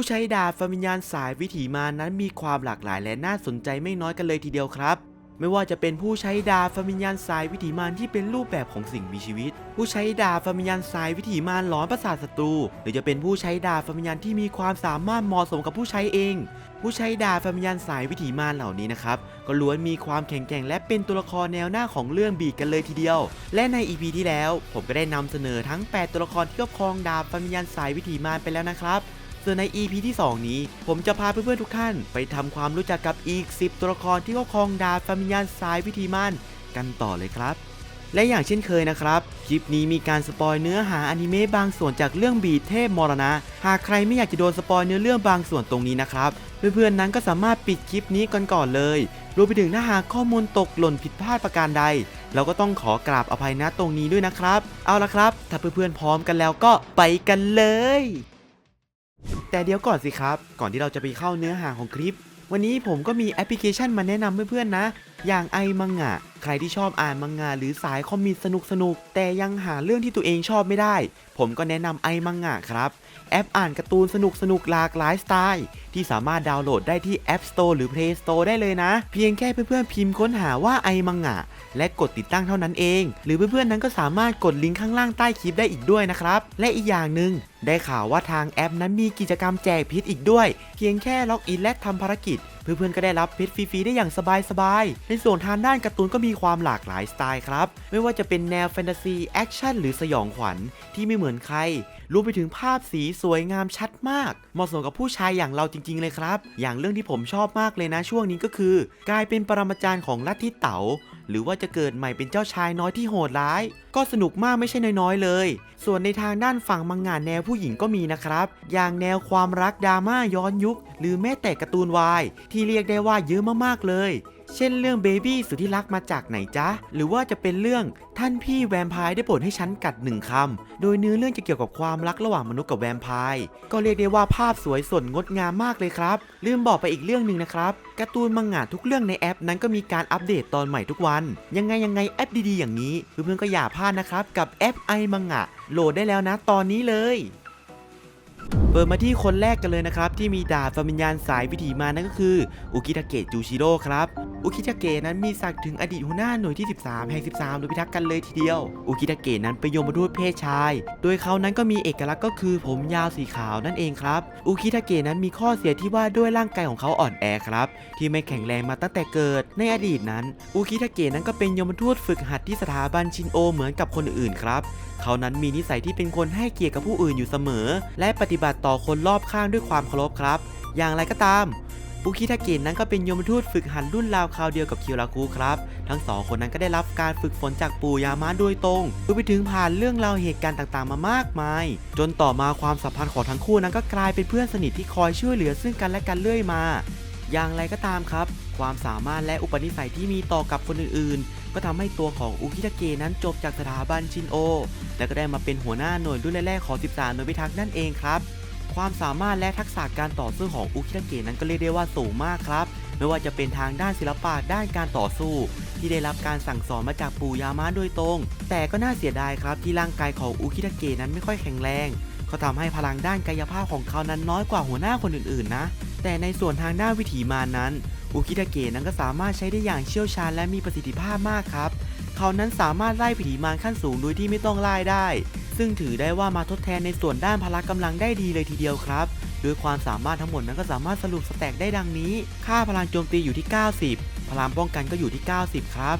ผู้ใช้ดาบฟามิญญาณสายวิถีมารนั้นมีความหลากหลายและน่าสนใจไม่น้อยกันเลยทีเดียวครับ ไม่ว่าจะเป็นผู้ใช้ดาบฟามิญญาณสายวิถีมารที่เป็นรูปแบบของสิ่งมีชีวิต ผู้ใช้ดาบฟามิญญาณสายวิถีมารหลอนประสาทศัตรู หรือจะเป็นผู้ใช้ดาบฟามิญญาณที่มีความสามารถเหมาะสมกับผู้ใช้เอง ผู้ใช้ดาบฟามิญญาณสายวิถีมารเหล่านี้นะครับก็ล้วนมีความแข็งแกร่งและเป็นตัวละครแนวหน้าของเรื่องบีดกันเลยทีเดียว และใน EP ที่แล้ว ผมก็ได้นำเสนอทั้ง 8 ตัวละครที่ครอบครองดาบฟามิญญาณสายวิถีมารไปแล้วนะครับ ส่วนใน EP ที่ 2 นี้ ผมจะพาเพื่อนๆทุกท่าน ไปทำความรู้จักกับอีก 10 ตัวละครที่ครอบครองดาบฟามิญญาณสายวิถีมารกันต่อเลยครับ และอย่างเช่นเคยนะครับ คลิปนี้มีการสปอยเนื้อหาอนิเมะบางส่วนจากเรื่องบีดเทพมรณะ หากใครไม่อยากจะโดนสปอยเนื้อเรื่องบางส่วนตรงนี้นะครับเพื่อนๆนั้นก็สามารถปิดคลิปนี้ก่อนก่อนๆเลย รวมไปถึงถ้าหากข้อมูลตกหล่นผิดพลาดประการใด เราก็ต้องขอกราบอภัยนะตรงนี้ด้วยนะครับ เอาละครับ ถ้าเพื่อนๆพร้อมกันแล้วก็ไปกันเลย แต่เดี๋ยวก่อนสิครับ ก่อนที่เราจะไปเข้าเนื้อหาของคลิป วันนี้ผมก็มีแอปพลิเคชันมาแนะนำเพื่อนๆนะ อย่างไอมังงะ ใครที่ชอบอ่านมังงะหรือสายคอมมิกสนุกๆแต่ยังหาเรื่องที่ตัวเองชอบไม่ได้ ผมก็แนะนำไอมังงะครับแอปอ่านการ์ตูนสนุกๆหลากหลายสไตล์ที่สามารถดาวน์โหลดได้ที่ App Store หรือ Play Store ได้เลยนะ เพียงแค่เพื่อนๆพิมพ์ค้นหาว่าไอมังงะ และกดติดตั้งเท่านั้นเอง หรือเพื่อนๆนั้นก็สามารถกดลิงก์ข้างล่างใต้คลิปได้อีกด้วยนะครับ และอีกอย่างหนึ่งได้ข่าวว่าทางแอปนั้นมีกิจกรรมแจกพิษอีกด้วย เพียงแค่ล็อกอินและทำภารกิจเพื่อนๆ ก็ได้รับเพชรฟรีๆ ได้อย่างสบายๆ ในส่วนทางด้านการ์ตูนก็มีความหลากหลายสไตล์ครับ ไม่ว่าจะเป็นแนวแฟนตาซี แอคชั่น หรือสยองขวัญที่ไม่เหมือนใคร รวมไปถึงภาพสีสวยงามชัดมาก เหมาะสมกับผู้ชายอย่างเราจริงๆ เลยครับ อย่างเรื่องที่ผมชอบมากเลยนะช่วงนี้ก็คือ กลายเป็นปรมาจารย์ของลัทธิเต๋า หรือว่าจะเกิดใหม่เป็นเจ้าชายน้อยที่โหดร้าย ก็สนุกมากไม่ใช่น้อยๆเลย ส่วนในทางด้านฝั่งมังงะแนวผู้หญิงก็มีนะครับ อย่างแนวความรักดราม่าย้อนยุค หรือแม้แต่การ์ตูนวายที่เรียกได้ว่าเยอะมากๆเลย เช่นเรื่องเบบี้สุดที่รักมาจากไหนจ๊ะ หรือว่าจะเป็นเรื่องท่านพี่แวมไพร์ได้โปรดให้ฉันกัดหนึ่งคำ โดยเนื้อเรื่องจะเกี่ยวกับความรักระหว่างมนุษย์กับแวมไพร์ ก็เรียกได้ว่าภาพสวยสดงดงามมากเลยครับ ลืมบอกไปอีกเรื่องหนึ่งนะครับ การ์ตูนมังงะทุกเรื่องในแอปนั้นก็มีการอัปเดตตอนใหม่ทุกวัน ยังไงยังไงแอปดีๆอย่างนี้เพื่อนๆก็อย่าพลาดนะครับกับแอปไอมังงะโหลดได้แล้วนะตอนนี้เลย เปิดมาที่คนแรกกันเลยนะครับ ที่มีดาบฟามิญญาณสายวิถีมานั่นก็คือ อุกิทาเกะจูชิโร่ครับ อุกิทาเกะนั้นมีศักดิ์ถึงอดีตหัวหน้าหน่วยที่ 13 แห่ง 13 โดยพิทักษ์กันเลยทีเดียว อุกิทาเกะนั้นเป็นยมทูตเพศชาย โดยเขานั้นก็มีเอกลักษณ์ก็คือผมยาวสีขาวนั่นเองครับ อุกิทาเกะนั้นมีข้อเสียที่ว่าด้วยร่างกายของเขาอ่อนแอครับ ที่ไม่แข็งแรงมาตั้งแต่เกิด ในอดีตนั้น อุคิทาเกะนั้นก็เป็นยมทูตฝึกหัดที่สถาบันชินโอเหมือนกับคนอื่นครับ เขานั้นมีนิสัยที่เป็นคนให้เกียรติกับผู้อื่นอยู่เสมอ และปฏิบัติต่อคนรอบข้างด้วยความเคารพครับ อย่างไรก็ตามอุคิทากะนั้นก็เป็นยมทูตฝึกหัดรุ่นราวคราวเดียวกับคิวราคุครับ ทั้งสองคนนั้นก็ได้รับการฝึกฝนจากปู่ยามะโดยตรงรวมไปถึงผ่านเรื่องราวเหตุการณ์ต่างๆ มามากมาย จนต่อมาความสัมพันธ์ของทั้งคู่นั้นก็กลายเป็นเพื่อนสนิทที่คอยช่วยเหลือซึ่งกันและกันเรื่อยมา อย่างไรก็ตามครับ ความสามารถและอุปนิสัยที่มีต่อกับคนอื่นๆ ก็ทำให้ตัวของอุคิทาเกะนั้นจบจากสถาบันชินโอ และก็ได้มาเป็นหัวหน้าหน่วยรุ่นแรกๆของ 13 หน่วยพิทักษ์นั่นเองครับความสามารถและทักษะการต่อสู้ของอุคิทาเกะนั้นก็เรียกได้ว่าสูงมากครับ ไม่ว่าจะเป็นทางด้านศิลปะด้านการต่อสู้ ที่ได้รับการสั่งสอนมาจากปู่ยามะโดยตรง แต่ก็น่าเสียดายครับที่ร่างกายของอุคิทาเกะนั้นไม่ค่อยแข็งแรงก็ทำให้พลังด้านกายภาพของเขานั้นน้อยกว่าหัวหน้าคนอื่นๆนะ แต่ในส่วนทางด้านวิถีมานั้น อุคิทาเกะนั้นก็สามารถใช้ได้อย่างเชี่ยวชาญและมีประสิทธิภาพมากครับเขานั้นสามารถไล่วิถีมารขั้นสูงโดยที่ไม่ต้องไล่ได้ ซึ่งถือได้ว่ามาทดแทนในส่วนด้านพละกำลังได้ดีเลยทีเดียวครับ โดยความสามารถทั้งหมดนั้นก็สามารถสรุปสแต็กได้ดังนี้ ค่าพลังโจมตีอยู่ที่ 90 พลังป้องกันก็อยู่ที่ 90 ครับ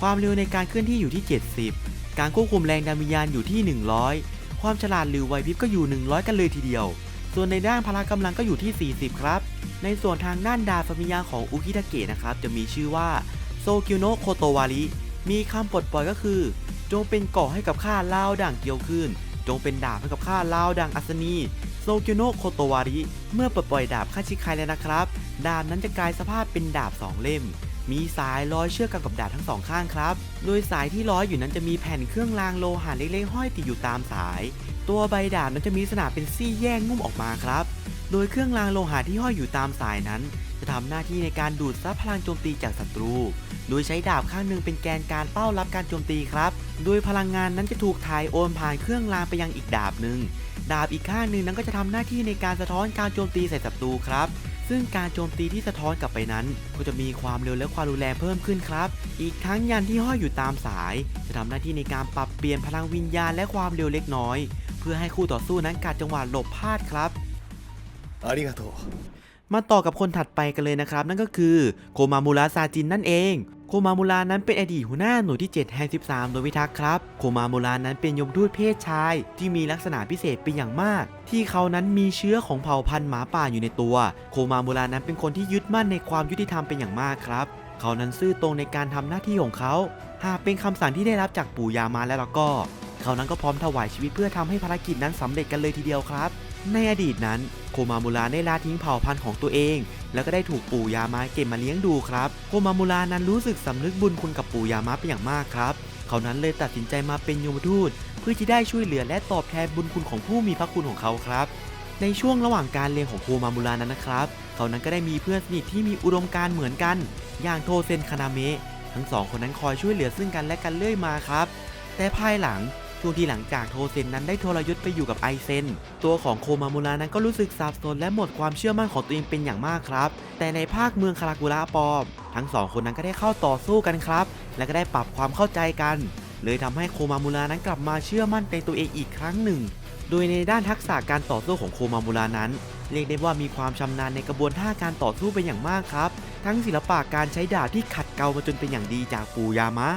ความเร็วในการเคลื่อนที่อยู่ที่ 70 การควบคุมแรงดันวิญญาณอยู่ที่ 100 ความฉลาดหรือไวพริบก็อยู่ 100 กันเลยทีเดียว ส่วนในด้านพละกำลังก็อยู่ที่ 40 ครับ ในส่วนทางด้านดาบฟามิยาของอุคิทาเกะนะครับจะมีชื่อว่าโซกิโนะโคโตวาริมีคำปลดปล่อยก็คือ จงเป็นเกาะให้กับข้าเล่าด่างเกียวขึ้น จงเป็นดาบให้กับข้าเล่าด่างอัศนีโซกิโนะโคโตวาริเมื่อปลดปล่อยดาบคาชิคายแล้วนะครับ ดาบนั้นจะกลายสภาพเป็นดาบสองเล่ม มีสายร้อยเชือกกันกับดาบทั้งสองข้างครับ โดยสายที่ร้อยอยู่นั้นจะมีแผ่นเครื่องรางโลหะเล็กๆห้อยติดอยู่ตามสาย ตัวใบดาบนั้นจะมีลักษณะเป็นซี่แยกงุ่มออกมาครับ โดยเครื่องรางโลหะที่ห้อยอยู่ตามสายนั้น จะทำหน้าที่ในการดูดซับพลังโจมตีจากศัตรู โดยใช้ดาบข้างหนึ่งเป็นแกนการเป้ารับการโจมตีครับ โดยพลังงานนั้นจะถูกถ่ายโอนผ่านเครื่องรางไปยังอีกดาบหนึ่ง ดาบอีกข้างหนึ่งนั้นก็จะทำหน้าที่ในการสะท้อนการโจมตีใส่ศัตรูครับซึ่งการโจมตีที่สะท้อนกลับไปนั้น ก็จะมีความเร็วและความรุนแรงเพิ่มขึ้นครับ อีกทั้งยันที่ห้อยอยู่ตามสาย จะทำหน้าที่ในการปรับเปลี่ยนพลังวิญญาณและความเร็วเล็กน้อย เพื่อให้คู่ต่อสู้นั้นกัดจังหวะหลบพลาดครับ ありがとう มาต่อกับคนถัดไปกันเลยนะครับ นั่นก็คือโคมามูระซาจินนั่นเอง โคมามูระนั้นเป็นอดีตหัวหน้าหน่วยที่ 7 แห่ง 13 โดยพิทักษ์ครับ โคมามูระนั้นเป็นยมทูตเพศชาย ที่มีลักษณะพิเศษเป็นอย่างมาก ที่เขานั้นมีเชื้อของเผ่าพันธุ์หมาป่าอยู่ในตัว โคมามูระนั้นเป็นคนที่ยึดมั่นในความยุติธรรมเป็นอย่างมากครับ เขานั้นซื่อตรงในการทำหน้าที่ของเขา หากเป็นคำสั่งที่ได้รับจากปู่ยามาแล้วล่ะก็ เขานั้นก็พร้อมถวายชีวิตเพื่อทำให้ภารกิจนั้นสำเร็จกันเลยทีเดียวครับ ในอดีตนั้นโคมามูระได้ละทิ้งเผ่าพันธุ์ของตัวเอง แล้วก็ได้ถูกปู่ยามะเก็บมาเลี้ยงดูครับ โคมามูระนั้นรู้สึกสำนึกบุญคุณกับปู่ยามะเป็นอย่างมากครับ เขานั้นเลยตัดสินใจมาเป็นโยมทูตเพื่อที่ได้ช่วยเหลือและตอบแทนบุญคุณของผู้มีพระคุณของเขาครับ ในช่วงระหว่างการเรียนของโคมามูระนั้นนะครับ เขานั้นก็ได้มีเพื่อนสนิทที่มีอุดมการณ์เหมือนกัน อย่างโทเซนคานาเมะทั้งสองคนนั้นคอยช่วยเหลือซึ่งกันและกันเรื่อยมาครับ แต่ภายหลัง ช่วงที่หลังจากโทเซนนั้นได้ทรยศไปอยู่กับไอเซน ตัวของโคมามูระนั้นก็รู้สึกสับสนและหมดความเชื่อมั่นของตัวเองเป็นอย่างมากครับ แต่ในภาคเมืองคารากุระปอม ทั้งสองคนนั้นก็ได้เข้าต่อสู้กันครับ และก็ได้ปรับความเข้าใจกัน เลยทำให้โคมามูระนั้นกลับมาเชื่อมั่นในตัวเองอีกครั้งหนึ่ง โดยในด้านทักษะการต่อสู้ของโคมามูระนั้น เรียกได้ว่ามีความชำนาญในกระบวนท่าการต่อสู้เป็นอย่างมากครับ ทั้งศิลปะการใช้ดาบที่ขัดเกลามาจนเป็นอย่างดีจากปู่ยามะ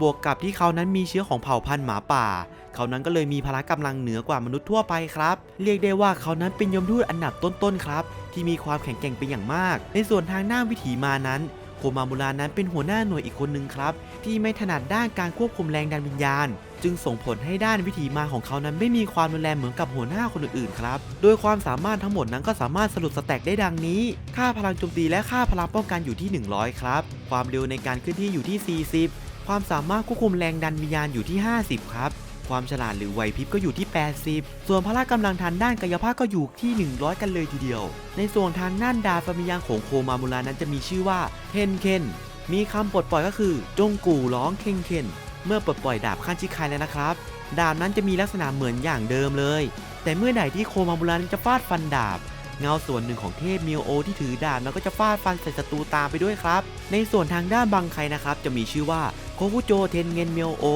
บวกกับที่เขานั้นมีเชื้อของเผ่าพันธุ์หมาป่า เขานั้นก็เลยมีพละกำลังเหนือกว่ามนุษย์ทั่วไปครับ เรียกได้ว่าเขานั้นเป็นยมทูตอันดับต้นๆครับ ที่มีความแข็งแกร่งเป็นอย่างมาก ในส่วนทางหน้าวิถีมานั้นโคมามูรานั้นเป็นหัวหน้าหน่วยอีกคนหนึ่งครับ ที่ไม่ถนัดด้านการควบคุมแรงดันวิญญาณ จึงส่งผลให้ด้านวิถีมาของเขานั้นไม่มีความรุนแรงเหมือนกับหัวหน้าคนอื่นๆครับ โดยความสามารถทั้งหมดนั้นก็สามารถสรุปสแต็กได้ดังนี้ ค่าพลังโจมตีและค่าพลังป้องกันอยู่ที่ 100 ครับ ความเร็วในการเคลื่อนที่อยู่ที่ 40 ความสามารถควบคุมแรงดันวิญญาณอยู่ที่ 50 ครับความฉลาดหรือไหวพริบก็อยู่ที่ 80 ส่วนพละกำลังทางด้านกายภาพก็อยู่ที่ 100 กันเลยทีเดียว ในส่วนทางด้านดาฟามิยังของโคมามูรานั้นจะมีชื่อว่าเคนเคน มีคำปลดปล่อยก็คือ จงกู่ร้องเคนเคน เมื่อปลดปล่อยดาบคันชิคายแล้วนะครับ ดาบนั้นจะมีลักษณะเหมือนอย่างเดิมเลย แต่เมื่อใดที่โคมามูรานั้นจะฟาดฟันดาบ เงาส่วนหนึ่งของเทพมิโอโอที่ถือดาบแล้วก็จะฟาดฟันใส่ศัตรูตามไปด้วยครับ ในส่วนทางด้านบังไคนะครับจะมีชื่อว่าโคคุโจเทนเงนมิโอโอ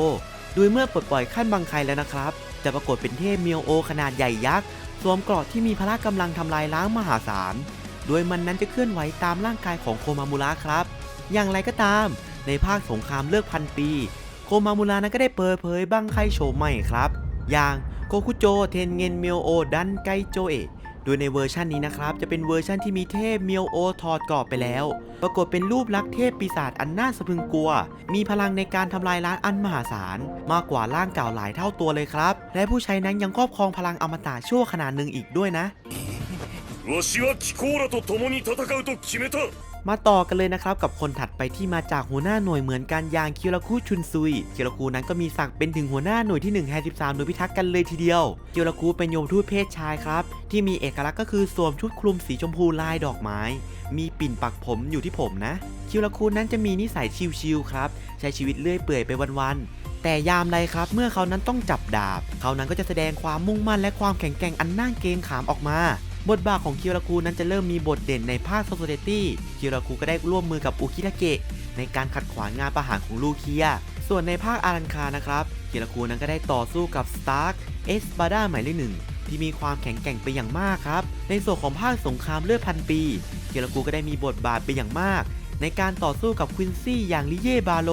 โดยเมื่อปลดปล่อยขั้นบังไคแล้วนะครับ จะปรากฏเป็นเทพมิโอโอขนาดใหญ่ยักษ์สวมเกราะที่มีพละกำลังทำลายล้างมหาศาลโดยมันนั้นจะเคลื่อนไหวตามร่างกายของโคมามูระครับ อย่างไรก็ตาม ในภาคสงครามเลิกพันปี โคมามูระนั้นก็ได้เปิดเผยบังไคโฉมใหม่ครับ อย่างโคคุโจเทนเงนมิโอโอดันไกโจเอะ โดยในเวอร์ชันนี้นะครับ จะเป็นเวอร์ชันที่มีเทพเมียวโอถอดกรอบไปแล้ว ปรากฏเป็นรูปลักษณ์เทพปีศาจอันน่าสะพรึงกลัว มีพลังในการทำลายล้างอันมหาศาล มากกว่าร่างเก่าหลายเท่าตัวเลยครับ และผู้ใช้นั้นยังครอบครองพลังอมตะชั่วขนาดหนึ่งอีกด้วยนะ わしはキコーラと共に戦うと決めた มาต่อกันเลยนะครับกับคนถัดไปที่มาจากหัวหน้าหน่วยเหมือนกันอย่างคิราคุชุนซุยคิราคุนั้นก็มีศักดิ์เป็นถึงหัวหน้าหน่วยที่1แห่13หน่วยพิทักษ์กันเลยทีเดียวคิราคุเป็นโยมทูตเพศชายครับ ที่มีเอกลักษณ์ก็คือสวมชุดคลุมสีชมพูลายดอกไม้ มีปิ่นปักผมอยู่ที่ผมนะคิราคุนั้นจะมีนิสัยชิลๆครับ ใช้ชีวิตเลื่อยเปื่อยไปวันๆ แต่ยามใดครับเมื่อเขานั้นต้องจับดาบ เขานั้นก็จะแสดงความมุ่งมั่นและความแข็งแกร่งอันน่าเกรงขามออกมา บทบาทของคิราคุนั้นจะเริ่มมีบทเด่นในภาคโซโซเดตี้คิราคุก็ได้ร่วมมือกับอุคิระเกะในการขัดขวางงานประหารของลูเคีย ส่วนในภาคอารันคานะครับคิราคุนั้นก็ได้ต่อสู้กับสตาร์กเอสบาดาหมายเลขหนึ่งที่มีความแข็งแกร่งเป็นอย่างมากครับ ในส่วนของภาคสงครามเลือดพันปีคิราคุก็ได้มีบทบาทเป็นอย่างมาก ในการต่อสู้กับควินซี่อย่างลิเย่บาโล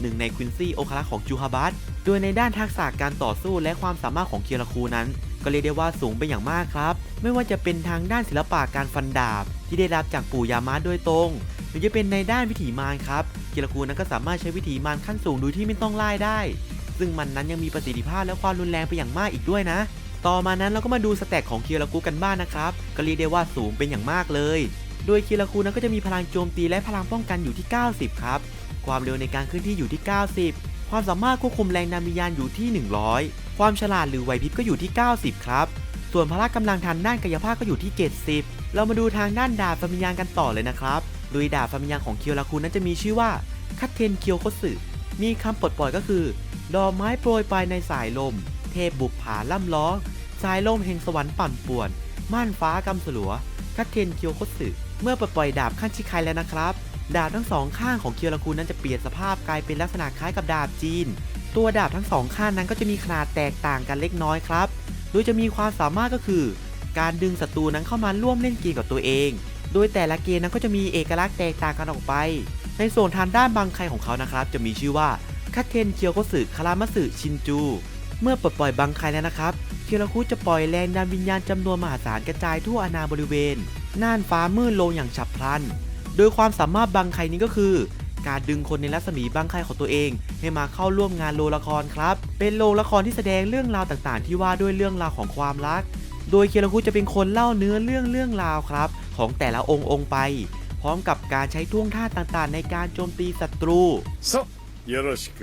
หนึ่งในควินซี่โอคาระของจูฮาบัตโดยในด้านทักษะการต่อสู้และความสามารถของเคียราคูนั้น ก็เรียกได้ว่าสูงเป็นอย่างมากครับ ไม่ว่าจะเป็นทางด้านศิลปะการฟันดาบ ที่ได้รับจากปู่ยามะโดยตรงหรือจะเป็นในด้านวิถีมารครับเคียราคูนั้นก็สามารถใช้วิถีมารขั้นสูงโดยที่ไม่ต้องไล่ได้ ซึ่งมันนั้นยังมีประสิทธิภาพและความรุนแรงไปอย่างมากอีกด้วยนะ ต่อมานั้นเราก็มาดูสแต็กของเคียราคูกันบ้างนะครับ ก็เรียกได้ว่าสูงเป็นอย่างมากเลย โดยเคียราคูนั้นก็จะมีพลังโจมตีและพลังป้องกันอยู่ที่ 90 ครับ ความเร็วในการเคลื่อนที่อยู่ที่ 90 ความสามารถควบคุมแรงดันวิญญาณอยู่ที่ 100 ความฉลาดหรือไหวพริบก็อยู่ที่ 90 ครับ ส่วนพละกำลังทางด้านกายภาพก็อยู่ที่ 70 เรามาดูทางด้านดาบฟามิยานกันต่อเลยนะครับโดยดาบฟามิยานของเคียวราคุนั้นจะมีชื่อว่าคัตเทนเคียวโคสึมีคำปลดปล่อยก็คือ ดอกไม้โปรยปลายในสายลม เทพบุปผาล่ำล้อ สายลมแห่งสวรรค์ปั่นป่วน ม่านฟ้ากำสลัวคัตเทนเคียวโคสึเมื่อปลดปล่อยดาบขั้นชิคายแล้วนะครับ ดาบทั้งสองข้างของเคียวราคุนั้นจะเปลี่ยนสภาพกลายเป็นลักษณะคล้ายกับดาบจีน ตัวดาบทั้งสองข้างนั้นก็จะมีขนาดแตกต่างกันเล็กน้อยครับ โดยจะมีความสามารถก็คือ การดึงศัตรูนั้นเข้ามาร่วมเล่นเกมกับตัวเอง โดยแต่ละเกมนั้นก็จะมีเอกลักษณ์แตกต่างกันออกไป ในส่วนทางด้านบังไคของเขานะครับ จะมีชื่อว่าคัตเทนเคียวโกสึคารามัสึชินจู เมื่อปลดปล่อยบังไคแล้วนะครับเคียวราคุจะปล่อยแรงดันวิญญาณจำนวนมหาศาลกระจายทั่วอาณาบริเวณน่านฟ้ามืดลงอย่างฉับพลัน โดยความสามารถบังไคนี้ก็คือ การดึงคนในรัศมีบังไคของตัวเอง ให้มาเข้าร่วมงานโรงละครครับ เป็นโรงละครที่แสดงเรื่องราวต่างๆ ที่ว่าด้วยเรื่องราวของความรัก โดยเคียราคุจะเป็นคนเล่าเนื้อเรื่องเรื่องราวครับ ของแต่ละองค์องค์ไป พร้อมกับการใช้ท่วงท่าต่างๆ ในการโจมตีศัตรู さよろしく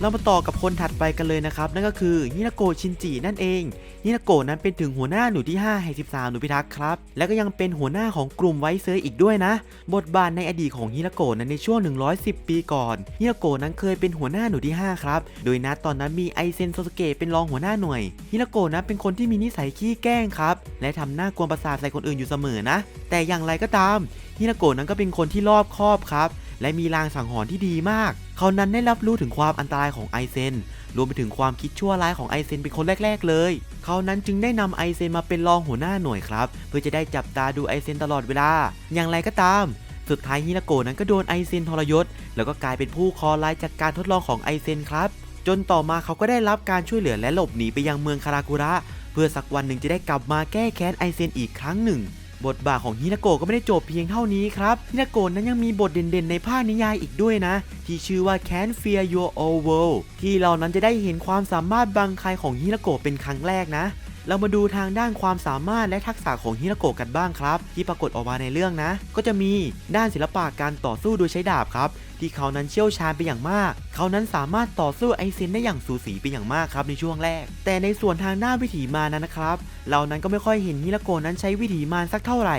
เรามาต่อกับคนถัดไปกันเลยนะครับ นั่นก็คือฮินาโกะชินจินั่นเองฮินาโกะนั้นเป็นถึงหัวหน้าหน่วยที่5แห่ง13 หน่วยพิทักษ์ครับ แล้วก็ยังเป็นหัวหน้าของกลุ่มไวเซอร์อีกด้วยนะ บทบาทในอดีตของฮินาโกะนั้นในช่วง 110 ปีก่อนฮินาโกะนั้นเคยเป็นหัวหน้าหน่วยที่ 5 ครับ โดยณตอนนั้นมีไอเซนโซสเกะเป็นรองหัวหน้าหน่วยฮินาโกะนั้นเป็นคนที่มีนิสัยขี้แกล้งครับ และทำหน้ากวนประสาทใส่คนอื่นอยู่เสมอนะ แต่อย่างไรก็ตามฮินาโกะนั้นก็เป็นคนที่รอบคอบครับ และมีลางสังหรณ์ที่ดีมาก เขานั้นได้รับรู้ถึงความอันตรายของไอเซน รวมไปถึงความคิดชั่วร้ายของไอเซนเป็นคนแรก ๆ เลย เขานั้นจึงได้นำไอเซนมาเป็นรองหัวหน้าหน่วยครับ เพื่อจะได้จับตาดูไอเซนตลอดเวลา อย่างไรก็ตามสุดท้ายฮินาโกะนั้นก็โดนไอเซนทรยศ แล้วก็กลายเป็นผู้คอร้ายจากการทดลองของไอเซนครับ จนต่อมาเขาก็ได้รับการช่วยเหลือและหลบหนีไปยังเมืองคารากุระ เพื่อสักวันหนึ่งจะได้กลับมาแก้แค้นไอเซนอีกครั้งหนึ่ง บทบาทของฮินาโกะก็ไม่ได้จบเพียงเท่านี้ครับฮินาโกะนั้นยังมีบทเด่นๆในภาคนิยายอีกด้วยนะ ที่ชื่อว่า Can't Fear Your Old World ที่เรานั้นจะได้เห็นความสามารถบางใครของฮินาโกะเป็นครั้งแรกนะ เรามาดูทางด้านความสามารถและทักษะของฮินาโกะกันบ้างครับ ที่ปรากฏออกมาในเรื่องนะ ก็จะมีด้านศิลปะการต่อสู้โดยใช้ดาบครับที่เขานั้นเชี่ยวชาญไปอย่างมาก เขานั้นสามารถต่อสู้ไอเซนได้อย่างสูสีไปอย่างมากครับในช่วงแรก แต่ในส่วนทางด้านวิถีมานั้นนะครับ เรานั้นก็ไม่ค่อยเห็นฮินาโกะนั้นใช้วิถีมารสักเท่าไหร่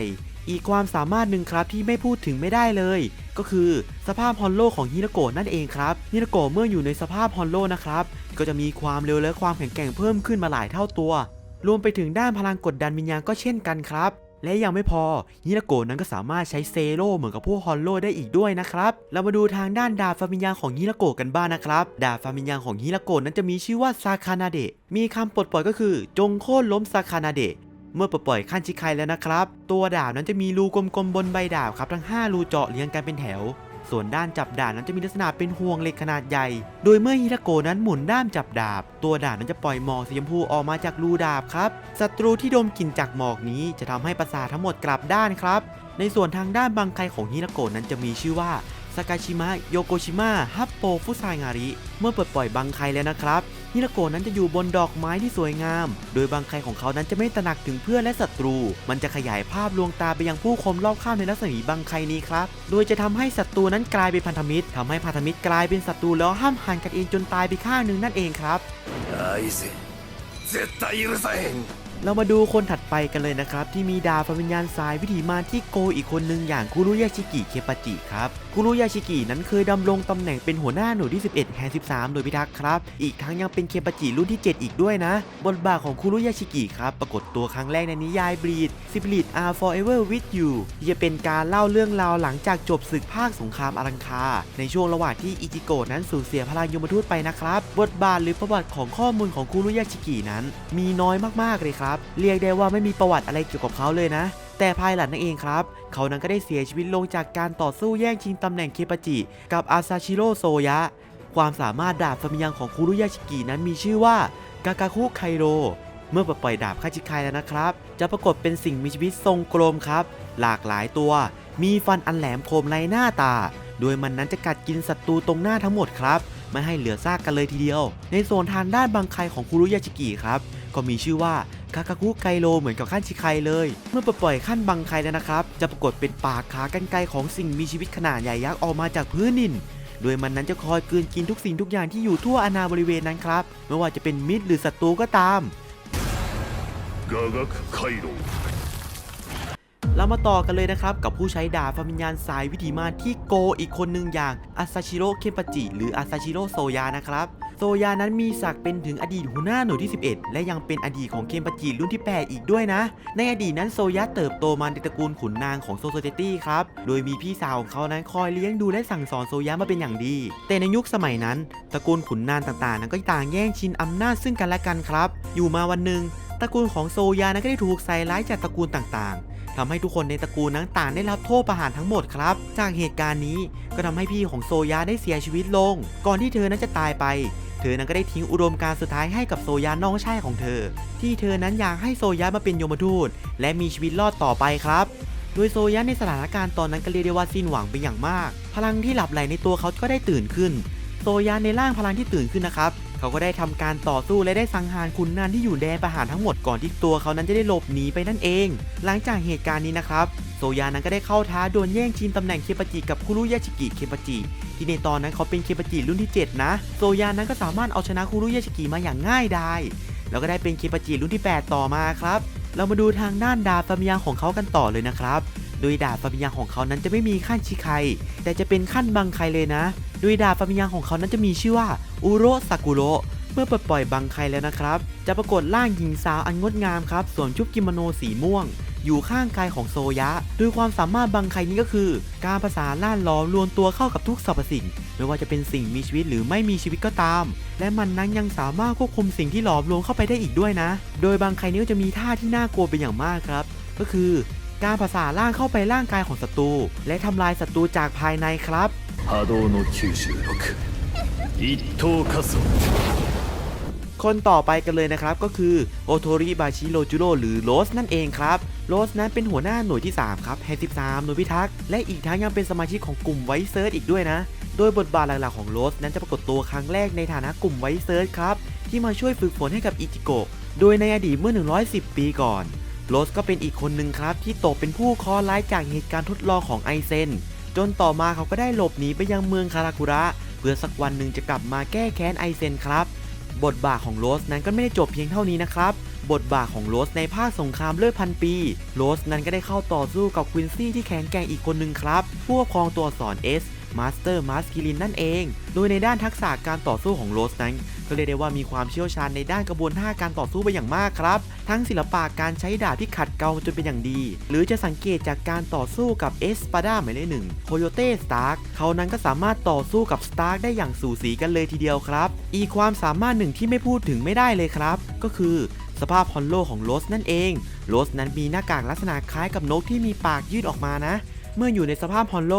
อีกความสามารถหนึ่งครับที่ไม่พูดถึงไม่ได้เลย ก็คือสภาพฮอนโลของฮินาโกะนั่นเองครับ ฮินาโกะเมื่ออยู่ในสภาพฮอนโลนะครับ ก็จะมีความเร็วและความแข็งแกร่งเพิ่มขึ้นมาหลายเท่าตัว รวมไปถึงด้านพลังกดดันวิญญาณก็เช่นกันครับ และยังไม่พอฮินาโกะนั้นก็สามารถใช้เซโร่เหมือนกับพวกฮอนโลได้อีกด้วยนะครับ เรามาดูทางด้านดาบฟามิญญาของฮินาโกะกันบ้างนะครับ ดาบฟามิญญาของฮินาโกะนั้นจะมีชื่อว่าซาคานาเดะ มีคำปลดปล่อยก็คือ จงโค่นล้มซาคานาเดะเมื่อปลดปล่อยขั้นชิคายแล้วนะครับ ตัวดาบนั้นจะมีรูกลมๆบนใบดาบครับทั้ง 5 รูเจาะเรียงกันเป็นแถว ส่วนด้านจับดาบนั้นจะมีลักษณะเป็นห่วงเหล็กขนาดใหญ่ โดยเมื่อฮิราโกนั้นหมุนด้ามจับดาบ ตัวดาบนั้นจะปล่อยหมอกสีชมพูออกมาจากรูดาบครับ ศัตรูที่ดมกลิ่นจากหมอกนี้จะทำให้ประสาททั้งหมดกลับด้านครับ ในส่วนทางด้านบังไคของฮิราโกนั้นจะมีชื่อว่าสากาชิมะ โยโกชิมะ ฮัปโป ฟุซายงาริ เมื่อเปิดปล่อยบังไคแล้วนะครับ ฮิราโกะนั้นจะอยู่บนดอกไม้ที่สวยงาม โดยบังไคของเขานั้นจะไม่ตระหนักถึงเพื่อนและศัตรู มันจะขยายภาพลวงตาไปยังผู้คมรอบข้างในรัศมีบังไคนี้ครับ โดยจะทำให้ศัตรูนั้นกลายเป็นพันธมิตรทำให้พันธมิตรกลายเป็นศัตรูแล้วห้ามหันกันเองจนตายไปข้างหนึ่งนั่นเองครับ アイゼン絶対許さへん เรามาดูคนถัดไปกันเลยนะครับ ที่มีดาวพวิญญาณทรายวิถีมารที่โกอีกคนหนึ่งอย่างคุรุยาชิกิเคปาจิครับคุรุยาชิกินั้นเคยดำรงตำแหน่งเป็นหัวหน้าหน่วยที่ 11แห่ง13 โดยพิทักษ์ครับ อีกทั้งยังเป็นเคปาจิรุ่นที่ 7 อีกด้วยนะ บทบาทของคุรุยาชิกิครับ ปรากฏตัวครั้งแรกในนิยายบรีด Spirit are forever with you ที่จะเป็นการเล่าเรื่องราวหลังจากจบศึกภาคสงครามอารังคา ในช่วงระหว่างที่อิจิโกะนั้นสูญเสียพลังยมทูตไปนะครับ บทบาทหรือประวัติของข้อมูลของคุรุยาชิกินั้น มีน้อยมากๆเลยครับเรียกได้ว่าไม่มีประวัติอะไรเกี่ยวกับเขาเลยนะ แต่ภายหลังนั่นเองครับ เขานั้นก็ได้เสียชีวิตลงจากการต่อสู้แย่งชิงตำแหน่งเคปาจิ กับอาซาชิโร่โซยะ ความสามารถดาบฟามิยังของคุรุยาชิกินั้นมีชื่อว่ากากาคุไคโรเมื่อปล่อยดาบคาจิคายแล้วนะครับ จะปรากฏเป็นสิ่งมีชีวิตทรงกลมครับ หลากหลายตัว มีฟันอันแหลมคมไรหน้าตา โดยมันนั้นจะกัดกินศัตรูตรงหน้าทั้งหมดครับไม่ให้เหลือซากกันเลยทีเดียว ในโซนทางด้านบังไคของคุรุยาชิกิครับ ก็มีชื่อว่า คากาคุไกโลเหมือนกับขั้นชิไคเลย เมื่อปลดปล่อยขั้นบังไคแล้วนะครับ จะปรากฏเป็นปากขากันไกของสิ่งมีชีวิตขนาดใหญ่ยักษ์ออกมาจากพื้นดิน โดยมันนั้นจะคอยกลืนกินทุกสิ่งทุกอย่างที่อยู่ทั่วอนาบริเวณนั้นครับ ไม่ว่าจะเป็นมิตรหรือศัตรูก็ตามกากาคไกโล เรามาต่อกันเลยนะครับ กับผู้ใช้ดาบฟามิญญาณสายวิถีมาที่โกอีกคนหนึ่งอย่างอาซาชิโร่เคมปาจิหรืออาซาชิโร่โซยานะครับโซยานั้นมีศักดิ์เป็นถึงอดีตหัวหน้าหน่วยที่ 11 และยังเป็นอดีตของเคมปาจิรุ่นที่ 8 อีกด้วยนะ ในอดีตนั้นโซยะเติบโตมาในตระกูลขุนนางของโซโซเจตี้ครับ โดยมีพี่สาวของเขานั้นคอยเลี้ยงดูและสั่งสอนโซยะมาเป็นอย่างดี แต่ในยุคสมัยนั้น ตระกูลขุนนางต่างๆ นั้นก็ต่างแย่งชิงอำนาจซึ่งกันและกันครับ อยู่มาวันหนึ่งตระกูลของโซยานั้นก็ได้ถูกใส่ร้ายจากตระกูลต่างๆ ทำให้ทุกคนในตระกูลนั้นต่างได้รับโทษประหารทั้งหมดครับ จากเหตุการณ์นี้ก็ทำให้พี่ของโซยาได้เสียชีวิตลง ก่อนที่เธอนั้นจะตายไป เธอนั้นก็ได้ทิ้งอุดมการณ์สุดท้ายให้กับโซยาน้องชายของเธอ ที่เธอนั้นอยากให้โซยะมาเป็นยมทูตและมีชีวิตรอดต่อไปครับโดยโซยะในสถานการณ์ตอนนั้นก็เรียกได้ว่าสิ้นหวังเป็นอย่างมาก พลังที่หลับไหลในตัวเขาก็ได้ตื่นขึ้น โซยะในร่างพลังที่ตื่นขึ้นนะครับ เขาก็ได้ทำการต่อสู้และได้สังหารขุนนางที่อยู่แดนประหารทั้งหมดก่อนที่ตัวเขานั้นจะได้หลบหนีไปนั่นเอง หลังจากเหตุการณ์นี้นะครับโซยานั้นก็ได้เข้าท้าดวลแย่งชิงตำแหน่งเคปจิกับคุรุยาชิกิเคปจิที่ในตอนนั้นเขาเป็นเคปจิรุ่นที่ 7 นะ โซยานั้นก็สามารถเอาชนะคุรุยาชิกิมาอย่างง่ายดายแล้วก็ได้เป็นเคปจิรุ่นที่ 8 ต่อมาครับ เรามาดูทางด้านดาบฟามิยังของเขากันต่อเลยนะครับ โดยดาบฟามิยังของเขานั้นจะไม่มีขั้นชิไคแต่จะเป็นขั้นบังไคเลยนะ โดยดาบฟามิยังของเขานั้นจะมีชื่อว่าอุโรซากุโรเมื่อปลดปล่อยบังไคแล้วนะครับ จะปรากฏร่างหญิงสาวอันงดงามครับสวมชุดกิโมโนสีม่วง อยู่ข้างกายของโซยะ โดยความสามารถบังไคนี้ก็คือ การภาษานล่านล้อมรวมตัวเข้ากับทุกสรรพสิ่ง ไม่ว่าจะเป็นสิ่งมีชีวิตหรือไม่มีชีวิตก็ตาม และมันนั้นยังสามารถควบคุมสิ่งที่หลอมรวมเข้าไปได้อีกด้วยนะ โดยบังไคนี้ก็จะมีท่าที่น่ากลัวเป็นอย่างมากครับ ก็คือ การภาษานล่างเข้าไปร่างกายของศัตรู และทำลายศัตรูจากภายในครับ 波動の96一等仮想 คนต่อไปกันเลยนะครับก็คือโอโทริบาชิโรจูโรหรือโรสนั่นเองครับโรสนั้นเป็นหัวหน้าหน่วยที่ 3 ครับแห่ง13 หน่วยพิทักษ์และอีกทั้งยังเป็นสมาชิกของกลุ่มไวท์เซิร์ชอีกด้วยนะ โดยบทบาทหลักๆของโรสนั้นจะปรากฏตัวครั้งแรกในฐานะกลุ่มไวท์เซิร์ชครับ ที่มาช่วยฝึกฝนให้กับอิจิโกะโดยในอดีตเมื่อ 110 ปีก่อน โรสก็เป็นอีกคนหนึ่งครับ ที่ตกเป็นผู้คอร้ายจากเหตุการณ์ทดลองของไอเซน จนต่อมาเขาก็ได้หลบหนีไปยังเมืองคาราคุระ เพื่อสักวันหนึ่งจะกลับมาแก้แค้นไอเซนครับ บทบาทของโรสนั้นก็ไม่ได้จบเพียงเท่านี้นะครับ บทบาทของโรสในภาคสงครามเลือดพันปี โรสนั้นก็ได้เข้าต่อสู้กับควินซี่ที่แข็งแกร่งอีกคนหนึ่งครับผู้ครองตัวสอักษร S มาสเตอร์มาสคิลินนั่นเอง โดยในด้านทักษะการต่อสู้ของโรสนั้น ก็เรียกได้ว่ามีความเชี่ยวชาญในด้านกระบวนท่าการต่อสู้ไปอย่างมากครับ ทั้งศิลปะการใช้ดาบที่ขัดเกลาจนเป็นอย่างดี หรือจะสังเกตจากการต่อสู้กับเอสปาดาหมายเลขหนึ่งโคโยเต้สตาร์กเขานั้นก็สามารถต่อสู้กับสตาร์กได้อย่างสูสีกันเลยทีเดียวครับ อีกความสามารถหนึ่งที่ไม่พูดถึงไม่ได้เลยครับ ก็คือสภาพฮอลโลของโรสนั่นเองโรสนั้นมีหน้ากากลักษณะคล้ายกับนกที่มีปากยืดออกมานะ เมื่ออยู่ในสภาพฮอลโล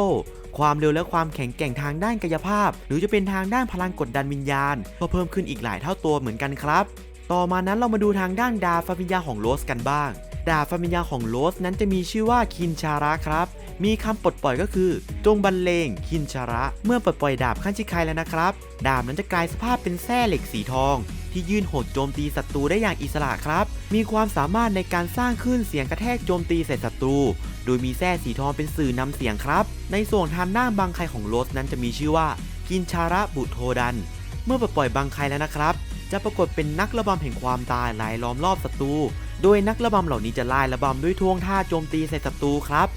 ความเร็วและความแข็งแกร่งทางด้านกายภาพ หรือจะเป็นทางด้านพลังกดดันวิญญาณ ก็เพิ่มขึ้นอีกหลายเท่าตัวเหมือนกันครับ ต่อมานั้นเรามาดูทางด้านดาฟามิยาของโรสกันบ้าง ดาฟามิยาของโรสนั้นจะมีชื่อว่าคินชาระครับ มีคำปลดปล่อยก็คือ จงบรรเลงคินชาระ เมื่อปลดปล่อยดาบขั้นชิคายแล้วนะครับ ดาบนั้นจะกลายสภาพเป็นแส้เหล็กสีทองที่ยื่นโหดโจมตีศัตรูได้อย่างอิสระครับ มีความสามารถในการสร้างคลื่นเสียงกระแทกโจมตีใส่ศัตรู โดยมีแท้สีทองเป็นสื่อนำเสียงครับ ในส่วนทางหน้าบางไคของโรสนั้นจะมีชื่อว่ากินชาระบุโทดัน เมื่อปลดปล่อยบางไคแล้วนะครับ จะปรากฏเป็นนักระบำแห่งความตายหลายล้อมรอบศัตรูโดยนักระบำเหล่านี้จะไล่ระบำด้วยท่วงท่าโจมตีใส่ศัตรูครับ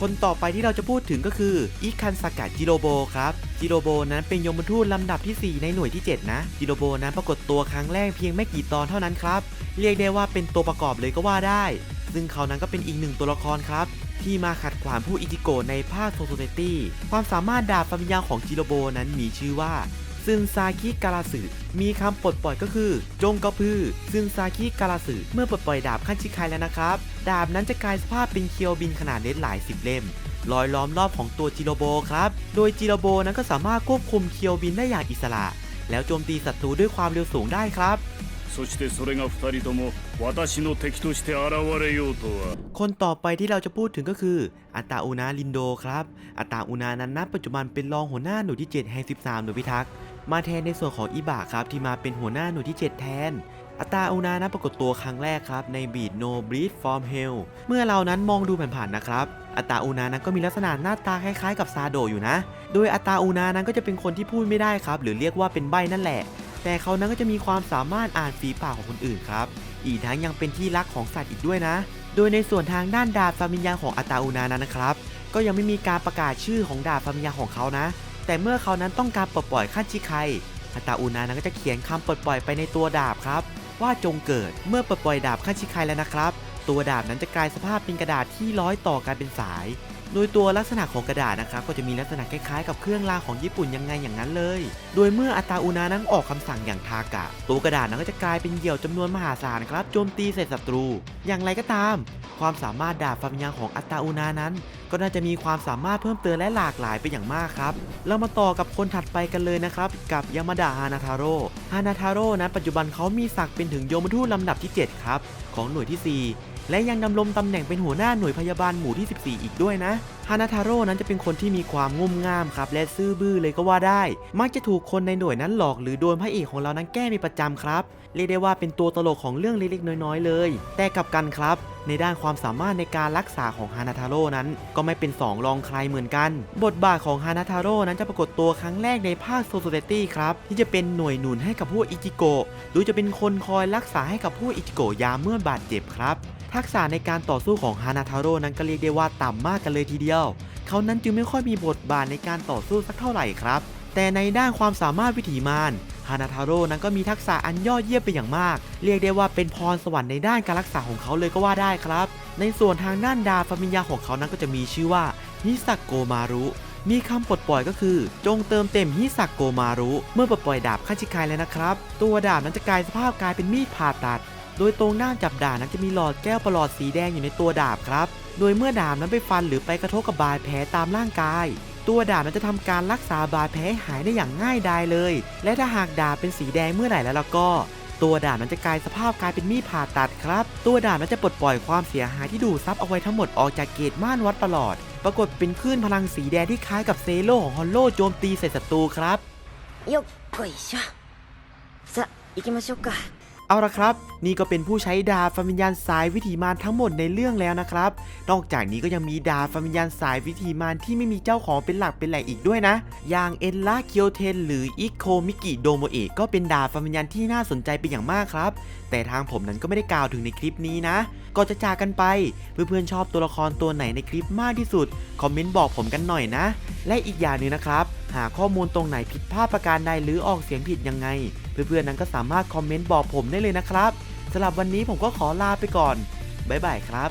คนต่อไปที่เราจะพูดถึงก็คืออิคันสากะจิโรโบครับจิโรโบนั้นเป็นยมทูตลำดับที่ 4 ในหน่วยที่ 7 นะจิโรโบนั้นปรากฏตัวครั้งแรกเพียงไม่กี่ตอนเท่านั้นครับ เรียกได้ว่าเป็นตัวประกอบเลยก็ว่าได้ ซึ่งเขานั้นก็เป็นอีกหนึ่งตัวละครครับ ที่มาขัดขวางผู้อิจิโกะในภาคโซโซเซตี้ความสามารถดาบฟามิยาของจิโรโบนั้นมีชื่อว่า ซึนซาคิการาสึมีคำปลดปล่อยก็คือ จงกระพือ ซึนซาคิการาสึเมื่อปลดปล่อยดาบขั้นชิคายแล้วนะครับ ดาบนั้นจะกลายสภาพเป็นเคียวบินขนาดเล็กหลายสิบเล่ม ลอยล้อมรอบของตัวจิโรโบครับ โดยจิโรโบนั้นก็สามารถควบคุมเคียวบินได้อย่างอิสระ แล้วโจมตีศัตรูด้วยความเร็วสูงได้ครับ そしてそれが二人とも私の敵として現れようとは คนต่อไปที่เราจะพูดถึงก็คือ อัตาอุนาลินโดครับ อัตาอุนานั้นณปัจจุบันเป็นรองหัวหน้าหน่วยที่ 7 แห่ง 13 หน่วยพิทักษ์ มาแทนในส่วนของอิบะครับที่มาเป็นหัวหน้าหน่วยที่ 7 แทนอัตาอุนานั้นปรากฏตัวครั้งแรกครับในบีด No Breed From Hell เมื่อเรานั้นมองดูผ่านๆนะครับ อัตาอุนานั้นก็มีลักษณะหน้าตาคล้ายๆ กับซาโดอยู่นะ โดยอัตาอุนานั้นก็จะเป็นคนที่พูดไม่ได้ครับ หรือเรียกว่าเป็นใบ้นั่นแหละ แต่เขานั้นก็จะมีความสามารถอ่านฝีปากของคนอื่นครับ อีกทั้งยังเป็นที่รักของสัตว์อีกด้วยนะ โดยในส่วนทางด้านดาบฟามิยาของอัตาอุนานั้นนะครับ ก็ยังไม่มีการประกาศชื่อของดาบฟามิยาของเขานะ แต่เมื่อเขานั้นต้องการปลดปล่อยขั้นชิไคอาตาอุนานั้นก็จะเขียนคำปลดปล่อยไปในตัวดาบครับ ว่าจงเกิดเมื่อปลดปล่อยดาบขั้นชิไคแล้วนะครับ ตัวดาบนั้นจะกลายสภาพเป็นกระดาษที่ร้อยต่อกันเป็นสาย โดยตัวลักษณะของกระดาษนะครับก็จะมีลักษณะคล้ายๆกับเครื่องรางของญี่ปุ่นยังไงอย่างนั้นเลย โดยเมื่ออาตาอุนานั้นออกคำสั่งอย่างทากะ ตัวกระดาษนั้นก็จะกลายเป็นเหยี่ยวจำนวนมหาศาลครับโจมตีใส่ศัตรู อย่างไรก็ตาม ความสามารถดาบฟันยางของอาตาอุนานั้น ก็น่าจะมีความสามารถเพิ่มเติมและหลากหลายไปอย่างมากครับ เรามาต่อกับคนถัดไปกันเลยนะครับ กับยามาดะฮานาทาโร่ฮานาทาโร่นั้นปัจจุบันเขามีศักดิ์เป็นถึงโยมทูตลำดับที่ 7 ครับ ของหน่วยที่ 4 และยังดำรงตำแหน่งเป็นหัวหน้าหน่วยพยาบาลหมู่ที่ 14 อีกด้วยนะฮานาทาโร่นั้นจะเป็นคนที่มีความงุ่มง่ามครับ และซื่อบื้อเลยก็ว่าได้ มักจะถูกคนในหน่วยนั้นหลอกหรือโดนพระเอกของเรานั้นแกล้งเป็นประจำครับ เรียกได้ว่าเป็นตัวตลกของเรื่องเล็กๆน้อยๆเลย แต่กลับกันครับ ในด้านความสามารถในการรักษาของฮานาทาโร่นั้น ก็ไม่เป็นสองรองใครเหมือนกัน บทบาทของฮานาทาโร่นั้นจะปรากฏตัวครั้งแรกในภาคโซโซเดตี้ครับที่จะเป็นหน่วยหนุนให้กับผู้อิจิโกะหรือจะเป็นคนคอยรักษาให้กับผู้อิจิโกะยามเมื่อบาดเจ็บครับ ทักษะในการต่อสู้ของฮานาทาโร่นั้นก็เรียกได้ว่าต่ำมากกันเลยทีเดียว เขานั้นจึงไม่ค่อยมีบทบาทในการต่อสู้สักเท่าไหร่ครับ แต่ในด้านความสามารถวิถีมารฮานาทาโร่นั้นก็มีทักษะอันยอดเยี่ยมเป็นอย่างมาก เรียกได้ว่าเป็นพรสวรรค์ในด้านการรักษาของเขาเลยก็ว่าได้ครับ ในส่วนทางด้านดาฟามิญาของเขานั้นก็จะมีชื่อว่าฮิสักโกมารุ มีคำปลดปล่อยก็คือ จงเติมเต็มฮิสักโกมารุ เมื่อปลดปล่อยดาบคัชิคายแล้วนะครับ ตัวดาบนั้นจะกลายสภาพกลายเป็นมีดผ่าตัด โดยตรงด้านจับดาบนั้นจะมีหลอดแก้วประหลอดสีแดงอยู่ในตัวดาบครับ โดยเมื่อดาบนั้นไปฟันหรือไปกระทบกับบาดแผลตามร่างกาย ตัวดาบนั้นจะทำการรักษาบาดแผลให้หายได้อย่างง่ายดายเลย และถ้าหากดาบเป็นสีแดงเมื่อไหร่แล้วล่ะก็ ตัวดาบนั้นจะกลายสภาพกลายเป็นมีดผ่าตัดครับ ตัวดาบนั้นจะปลดปล่อยความเสียหายที่ดูดซับเอาไว้ทั้งหมดออกจากเกตม่านวัดประหลอด ปรากฏเป็นคลื่นพลังสีแดงที่คล้ายกับเซโลของฮอลโลโจมตีใส่ศัตรูครับ よっこいしょさあ行きましょうか เอาละครับ นี่ก็เป็นผู้ใช้ดาบฟามิญญาณสายวิถีมารทั้งหมดในเรื่องแล้วนะครับ นอกจากนี้ก็ยังมีดาบฟามิญญาณสายวิถีมารที่ไม่มีเจ้าของเป็นหลักเป็นแหล่งอีกด้วยนะ อย่างเอ็นล่าเคียวเทนหรืออิโคมิกิโดโมเอะก็เป็นดาบฟามิญญาณที่น่าสนใจเป็นอย่างมากครับ แต่ทางผมนั้นก็ไม่ได้กล่าวถึงในคลิปนี้นะก่อนจะจากกันไป เพื่อนๆชอบตัวละครตัวไหนในคลิปมากที่สุด คอมเมนต์บอกผมกันหน่อยนะ และอีกอย่างหนึ่งนะครับหากข้อมูลตรงไหนผิดพลาดประการใดหรือออกเสียงผิดยังไง เพื่อนๆนั้นก็สามารถคอมเมนต์บอกผมได้เลยนะครับสำหรับวันนี้ผมก็ขอลาไปก่อนบ๊ายบายครับ